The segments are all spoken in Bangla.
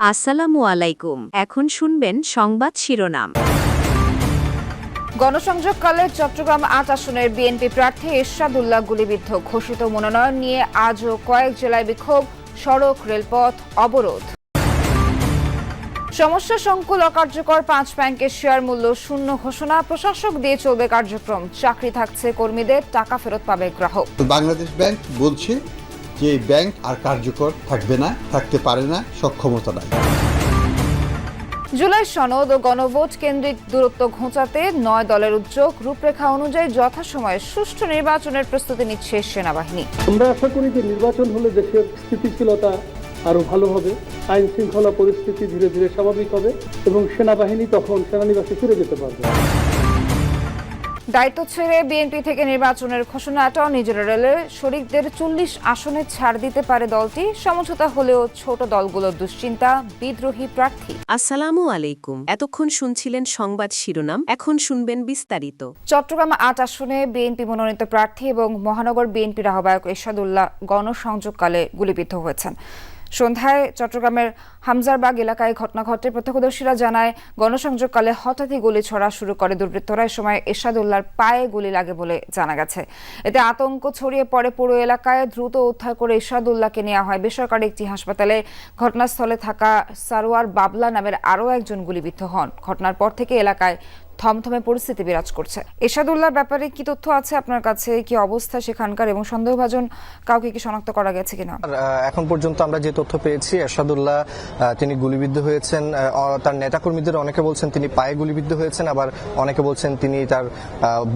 আসসালামু আলাইকুম। এখন শুনবেন সংবাদ শিরোনাম। গণসংযোগকালে চট্টগ্রাম আট আসনের বিএনপি প্রার্থী এরশাদুল্লাহ গুলিবিদ্ধ। ঘোষিত মনোনয়ন নিয়ে আজও কয়েক জেলায় বিক্ষোভ সড়ক রেলপথ অবরোধ। সমস্যা সংকুল অকার্যকর পাঁচ ব্যাংকের শেয়ার মূল্য শূন্য ঘোষণা প্রশাসক দিয়ে চলবে কার্যক্রম। চাকরি থাকছে কর্মীদের টাকা ফেরত পাবে গ্রাহক। বাংলাদেশ ব্যাংক বলছে যে এই ব্যাংক আর কার্যকর থাকবে না থাকতে পারে না সক্ষমতা নাই। জুলাই সনদ ও গণভোট কেন্দ্রিক দূরত্ব ঘোচাতে নয় দলের উদ্যোগ রূপরেখা অনুযায়ী যথাসময়ে সুষ্ঠু নির্বাচনের প্রস্তুতি নিচ্ছে সেনাবাহিনী। আমরা আশা করি যে নির্বাচন হলে দেশের স্থিতিশীলতা আরও ভালো হবে আইন শৃঙ্খলা পরিস্থিতি ধীরে ধীরে স্বাভাবিক হবে এবং সেনাবাহিনী তখন সেনানিবাসে ফিরে যেতে পারবে। দায়িত্ব ছেড়ে বিএনপি থেকে নির্বাচনের ঘোষণা অ্যাটর্নি জেনারেলের শরিকদের চল্লিশ আসনে ছাড় দিতে পারে দলটি। সমঝোতা হলেও ছোট দলগুলোর দুশ্চিন্তা বিদ্রোহী প্রার্থী। আসসালামু আলাইকুম। এতক্ষণ শুনছিলেন সংবাদ শিরোনাম। এখন শুনবেন বিস্তারিত। চট্টগ্রাম আট আসনে বিএনপি মনোনীত প্রার্থী এবং মহানগর বিএনপির আহ্বায়ক এরশাদুল্লাহ গণসংযোগকালে গুলিবিদ্ধ হয়েছেন। সন্ধ্যায় চট্টগ্রামের হামজারবাগ এলাকায় ঘটনা ঘটে। প্রত্যক্ষদর্শীরা জানায়, গণসংযোগকালে হঠাৎই গুলি ছড়া শুরু করে। দুর্বৃত্তরা সময় এরশাদুল্লাহর পায়ে গুলি লাগে বলে জানা গেছে। এতে আতঙ্ক ছড়িয়ে পড়ে পুরো এলাকায়। দ্রুত উদ্ধার করে এরশাদুল্লাহকে নেওয়া হয়। বেসরকারি একটি হাসপাতালে ঘটনাস্থলে থাকা সারোয়ার বাবলা নামের আরও একজন গুলিবিদ্ধ হন। ঘটনার পর থেকে এলাকায় থমথমে পরিস্থিতি বিরাজ করছে। এরশাদুল্লাহর ব্যাপারে কি তথ্য আছে আপনার কাছে? কি অবস্থা সেখানকার? এবং সন্দেহভাজন কাউকে কি শনাক্ত করা গেছে কিনা? এখন পর্যন্ত আমরা যে তথ্য পেয়েছি, এরশাদুল্লাহ তিনি গুলিবিদ্ধ হয়েছেন। তার নেতাকর্মীদের অনেকে বলছেন তিনি পায়ে গুলিবিদ্ধ হয়েছেন, আবার অনেকে বলছেন তিনি তার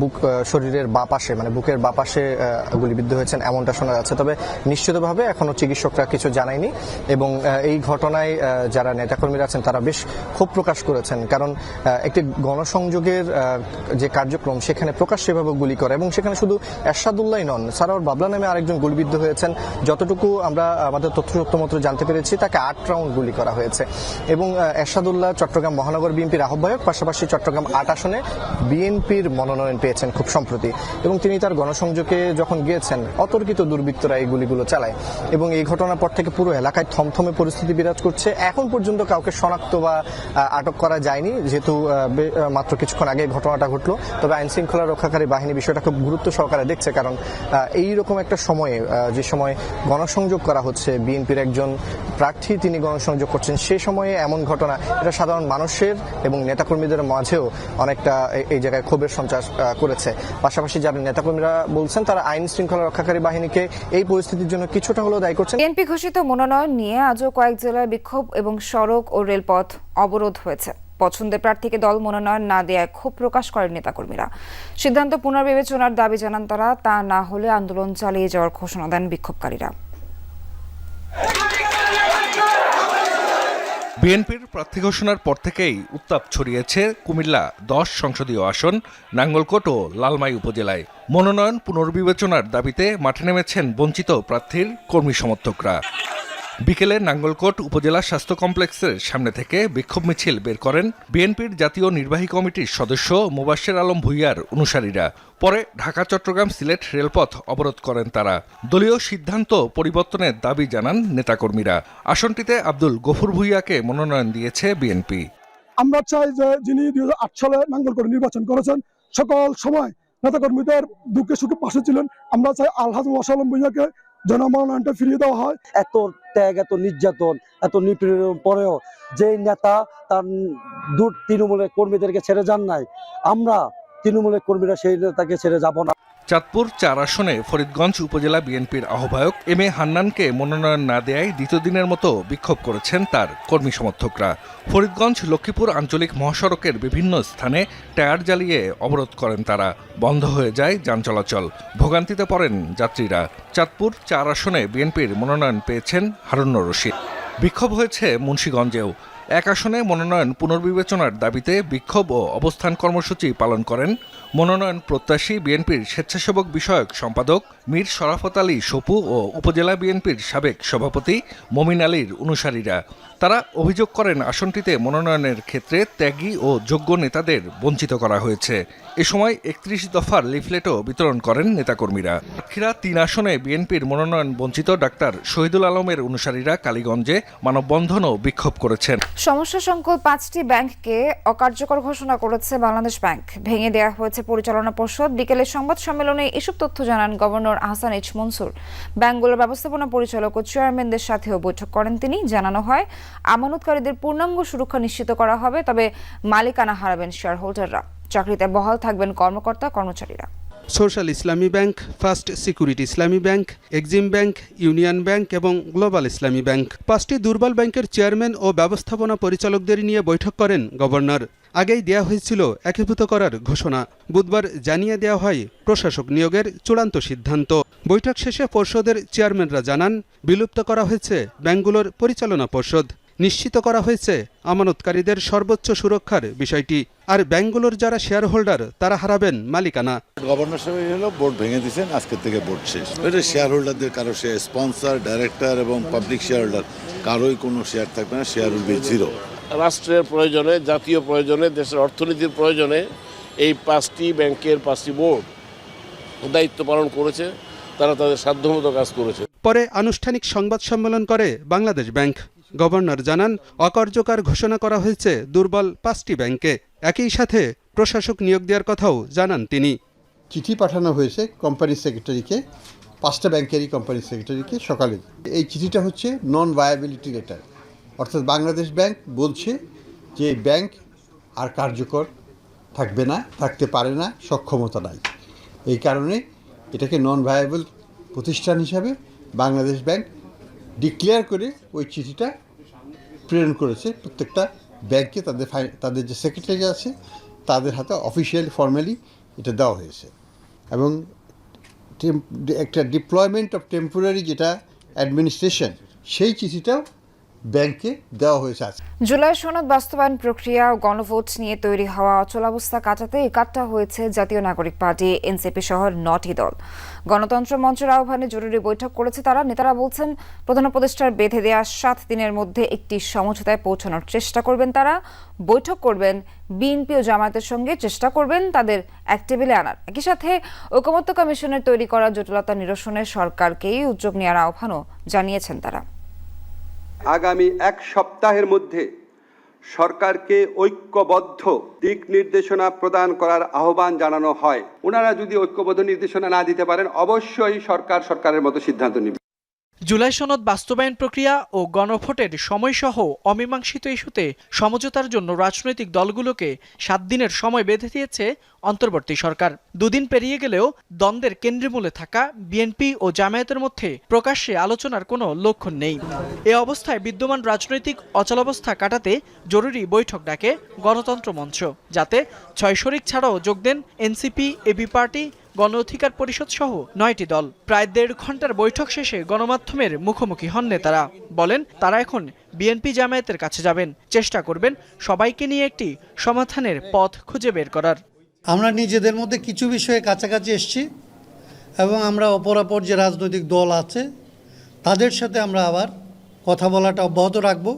বুক শরীরের বা পাশে মানে বুকের বা পাশে গুলিবিদ্ধ হয়েছেন এমনটা শোনা যাচ্ছে। তবে নিশ্চিতভাবে এখনও চিকিৎসকরা কিছু জানায়নি এবং এই ঘটনায় যারা নেতাকর্মীরা আছেন, তারা বেশ ক্ষোভ প্রকাশ করেছেন। কারণ একটি গণসংযোগের আহ, যে কার্যক্রম সেখানে প্রকাশ্যভাবে গুলি করা এবং সেখানে শুধু এরশাদুল্লাহ নন সারাওয়ার বাবলা নামে আরেকজন গুলিবিদ্ধ হয়েছেন। যতটুকু আমরা আমাদের তথ্য সত্য মতো জানতে পেরেছি তাকে আট রাউন্ড গুলি করা হয়েছে। এবং এরশাদুল্লাহ চট্টগ্রাম মহানগর বিএনপির আহ্বায়ক পাশাপাশি চট্টগ্রাম আট আসনে বিএনপির মনোনয়ন পেয়েছেন খুব সম্প্রতি। এবং তিনি তার গণসংযোগে যখন গিয়েছেন অতর্কিত দুর্বৃত্তরা এই গুলিগুলো চালায়। এবং এই ঘটনার পর থেকে পুরো এলাকায় থমথমে পরিস্থিতি বিরাজ করছে। এখন পর্যন্ত কাউকে শনাক্ত বা আটক করা যায়নি যেহেতু মাত্র কিছুক্ষণ আগে ঘটনাটা ঘটলো। তবে আইন শৃঙ্খলা রক্ষাকারী বাহিনী বিষয়টা খুব গুরুত্ব সহকারে দেখছে, কারণ এই রকম একটা সময়ে যে সময় গণসংযোগ করা হচ্ছে, বিএনপির একজন প্রার্থী তিনি গণসংযোগ করছেন, সে সময়ে এমন ঘটনা, এটা সাধারণ মানুষের এবং নেতাকর্মীদের মাঝেও অনেকটা এই- জায়গায় ক্ষোভের সঞ্চার করেছে। পাশাপাশি যারা নেতাকর্মীরা বলছেন, তারা আইন শৃঙ্খলা রক্ষাকারী বাহিনীকে এই পরিস্থিতির জন্য কিছুটা হলেও দায়ী করছেন। বিএনপি ঘোষিত মনোনয়ন নিয়ে আজও কয়েক জেলায় বিক্ষোভ এবং সড়ক ও রেলপথ অবরোধ হয়েছে। পছন্দের প্রার্থীকে দল মনোনয়ন না দেওয়ায় ক্ষোভ প্রকাশ করেন নেতাকর্মীরা। সিদ্ধান্ত পুনর্বিবেচনার দাবি জানান তারা, তা না হলে আন্দোলন চালিয়ে যাওয়ার ঘোষণা দেন বিক্ষোভকারীরা। বিএনপির প্রার্থী ঘোষণার পর থেকেই উত্তাপ ছড়িয়েছে কুমিল্লা দশ সংসদীয় আসন, নাঙ্গলকোট ও লালমাই উপজেলায়। মনোনয়ন পুনর্বিবেচনার দাবিতে মাঠে নেমেছেন বঞ্চিত প্রার্থীর কর্মী সমর্থকরা। বিকেলে নাঙ্গলকোট উপজেলা স্বাস্থ্য কমপ্লেক্সের সামনে থেকে বিক্ষোভ মিছিল বের করেন বিএনপির জাতীয় নির্বাহী কমিটির সদস্য মুবাশ্বের আলম ভুইয়ার অনুসারীরা। পরে ঢাকা, চট্টগ্রাম সিলেট রেলপথ অবরোধ করেন তারা। দলীয় সিদ্ধান্ত পরিবর্তনের দাবি জানান নেতাকর্মীরা। আসনটিতে আব্দুল গফুর ভুইয়াকে মনোনয়ন দিয়েছে বিএনপি। আমরা চাই যে যিনি দুই সালে নাঙ্গলকোট নির্বাচন করেছেন, সকল সময় নেতাকর্মীদের দুঃখে সুখে পাশে ছিলেন। আমরা চাই আলহাজ ওয়াসালম ভুইয়াকে জনমনোনয়নটা ফিরিয়ে দেওয়া হয়। এত ত্যাগ, এত নির্যাতন, এত নিপীড়ন পরেও যে নেতা তার দূর তৃণমূলের কর্মীদেরকে ছেড়ে যান নাই, আমরা তৃণমূলের কর্মীরা সেই নেতাকে ছেড়ে যাব না। চাঁদপুর চার আসনে ফরিদগঞ্জ উপজেলা বিএনপির আহ্বায়ক এম এ হান্নানকে মনোনয়ন না দেয়ায় দ্বিতীয় দিনের মতো বিক্ষোভ করেছেন তার কর্মী সমর্থকরা। ফরিদগঞ্জ, লক্ষ্মীপুর আঞ্চলিক মহাসড়কের বিভিন্ন স্থানে টায়ার জ্বালিয়ে অবরোধ করেন তারা। বন্ধ হয়ে যায় যান চলাচল। ভোগান্তিতে পড়েন যাত্রীরা। চাঁদপুর চার আসনে বিএনপির মনোনয়ন পেয়েছেন হারুন রশিদ। বিক্ষোভ হয়েছে মুন্সীগঞ্জেও। এক আসনে মনোনয়ন পুনর্বিবেচনার দাবিতে বিক্ষোভ ও অবস্থান কর্মসূচি পালন করেন মনোনয়ন প্রত্যাশী বিএনপির স্বেচ্ছাসেবক বিষয়ক সম্পাদক মীর শরাফত আলী সপু ও উপজেলা বিএনপির সাবেক সভাপতি মমিন আলীর অনুসারীরা। তারা অভিযোগ করেন আসনটিতে মনোনয়নের ক্ষেত্রে ত্যাগী ও যোগ্য নেতাদের বঞ্চিত করা হয়েছে। এ সময় একত্রিশ দফার লিফলেটও বিতরণ করেন নেতাকর্মীরা। সাতক্ষীরা তিন আসনে বিএনপির মনোনয়ন বঞ্চিত ডাক্তার শহীদুল আলমের অনুসারীরা কালীগঞ্জে মানববন্ধন ও বিক্ষোভ করেছেন। সমস্যা সংকুল পাঁচটি ব্যাংককে অকার্যকর ঘোষণা করেছে বাংলাদেশ ব্যাংক। ভেঙে দেওয়া হয়েছে পরিচালনা পর্ষদ। বিকেলে সংবাদ সম্মেলনে এসব তথ্য জানান গভর্নর আহসান এইচ মনসুর। ব্যাংকগুলোর ব্যবস্থাপনা পরিচালক ও চেয়ারম্যানদের সাথেও বৈঠক করেন তিনি। জানানো হয়, আমানতকারীদের পূর্ণাঙ্গ সুরক্ষা নিশ্চিত করা হবে, তবে মালিকানা হারাবেন শেয়ার হোল্ডাররা চাকরিতে বহাল থাকবেন কর্মকর্তা, কর্মচারীরা। Social Islami bank, first security Islami bank, Exim bank, union bank এবং গ্লোবাল ইসলামী ব্যাংক। পাঁচটি দুর্বল ব্যাংকের চেয়ারম্যান ও ব্যবস্থাপনা পরিচালকদের নিয়ে বৈঠক করেন গভর্নর। আগেই দেয়া হয়েছিল একীভূত করার ঘোষণা। বুধবার জানিয়ে দেওয়া হয়, প্রশাসক নিয়োগের চূড়ান্ত সিদ্ধান্ত। বৈঠক শেষে পর্ষদের চেয়ারম্যানরা জানান, বিলুপ্ত করা হয়েছে ব্যাংকগুলোর পরিচালনা পর্ষদ। নিশ্চিত করা হয়েছে আমানতকারীদের সর্বোচ্চ সুরক্ষার বিষয়টি। আর ব্যাংকগুলোর যারা শেয়ার হোল্ডার তারা হারাবেন মালিকানা। গভর্নর সাহেব হলো বোর্ড ভেঙে দিয়েছেন আজকে থেকে বোর্ড শেষ। এটা শেয়ার হোল্ডারদের কারও শেয়ার স্পন্সর ডাইরেক্টর এবং পাবলিক শেয়ার হোল্ডার কারোই কোনো শেয়ার থাকবে না শেয়ার উইল বি জিরো রাষ্ট্রের প্রয়োজনে জাতীয় প্রয়োজনে দেশের অর্থনীতির প্রয়োজনে এই পাঁচটি ব্যাংকের পাঁচটি বোর্ড দায়িত্ব পালন করেছে তারা তাদের সাধ্যমতো কাজ করেছে। পরে আনুষ্ঠানিক সংবাদ সম্মেলন করে বাংলাদেশ ব্যাংক। গভর্নর জানান, অকার্যকর ঘোষণা করা হয়েছে দুর্বল পাঁচটি ব্যাংকে। একই সাথে প্রশাসক নিয়োগ দেওয়ার কথাও জানান তিনি। চিঠি পাঠানো হয়েছে কোম্পানি সেক্রেটারিকে, পাঁচটা ব্যাংকেরই কোম্পানি সেক্রেটারিকে সকালে। এই চিঠিটা হচ্ছে নন ভায়াবিলিটি লেটার অর্থাৎ বাংলাদেশ ব্যাংক বলছে যে ব্যাংক আর কার্যকর থাকবে না, থাকতে পারে না, সক্ষমতা নাই। এই কারণে এটাকে নন ভায়াবল প্রতিষ্ঠান হিসাবে বাংলাদেশ ব্যাংক ডিক্লেয়ার করে ওই চিঠিটা প্রেরণ করেছে প্রত্যেকটা ব্যাংকে, তাদের তাদের যে সেক্রেটারি আছে, তাদের হাতে অফিসিয়াল ফর্মালি এটা দেওয়া হয়েছে। এবং একটা ডিপ্লয়মেন্ট অফ টেম্পোরারি যেটা অ্যাডমিনিস্ট্রেশন সেই চিঠিটাও ব্যাংকে দেওয়া হয়েছে আজকে জুলাই সনদ বাস্তবায়ন প্রক্রিয়া ও গণভোট নিয়ে তৈরি হওয়া অচলাবস্থা কাটাতে একাট্টা হয়েছে জাতীয় নাগরিক পার্টি, এনসিপি সহ নটি দল। গণতন্ত্র মঞ্চের আহ্বানে জরুরি বৈঠক করেছে তারা। নেতারা বলছেন, প্রধান উপদেষ্টার বেঁধে দেওয়া সাত দিনের মধ্যে একটি সমঝোতায় পৌঁছানোর চেষ্টা করবেন তারা। বৈঠক করবেন বিএনপি ও জামায়াতের সঙ্গে, চেষ্টা করবেন তাদের এক টেবিলে আনার। একই সাথে ঐকমত্য কমিশনের তৈরি করা জটিলতা নিরসনে সরকারকেই উদ্যোগ নেওয়ার আহ্বানও জানিয়েছেন তারা। আগামী এক সপ্তাহের মধ্যে সরকারকে ঐক্যবদ্ধ দিক নির্দেশনা প্রদান করার আহ্বান জানানো হয়। ওনারা যদি ঐক্যবদ্ধ নির্দেশনা না দিতে পারেন, অবশ্যই সরকার সরকারের মতো সিদ্ধান্ত নেবে। জুলাই সনদ বাস্তবায়ন প্রক্রিয়া ও গণভোটের সময়সহ অমীমাংসিত ইস্যুতে সমঝোতার জন্য রাজনৈতিক দলগুলোকে সাত দিনের সময় বেঁধে দিয়েছে অন্তর্বর্তী সরকার। দুদিন পেরিয়ে গেলেও দ্বন্দ্বের কেন্দ্রমূলে থাকা বিএনপি ও জামায়াতের মধ্যে প্রকাশ্যে আলোচনার কোনো লক্ষণ নেই। এ অবস্থায় বিদ্যমান রাজনৈতিক অচলাবস্থা কাটাতে জরুরি বৈঠক ডাকে গণতন্ত্র মঞ্চ, যাতে ছয় শরিক ছাড়াও যোগ দেন এনসিপি, এবি পার্টি গণ অধিকার পরিষদ সহ নয়টি দল। প্রায় দেড় ঘণ্টার বৈঠক শেষে গণমাধ্যমের মুখোমুখি হন নেতারা। বলেন, তারা এখন বিএনপি জামায়াতের কাছে যাবেন। চেষ্টা করবেন সবাইকে নিয়ে একটি সমাধানের পথ খুঁজে বের করার। আমরা নিজেদের মধ্যে কিছু বিষয়ে কাছাকাছি এসছি এবং আমরা অপরাপর যে রাজনৈতিক দল আছে, তাদের সাথে আমরা আবার কথা বলাটা অব্যাহত রাখব।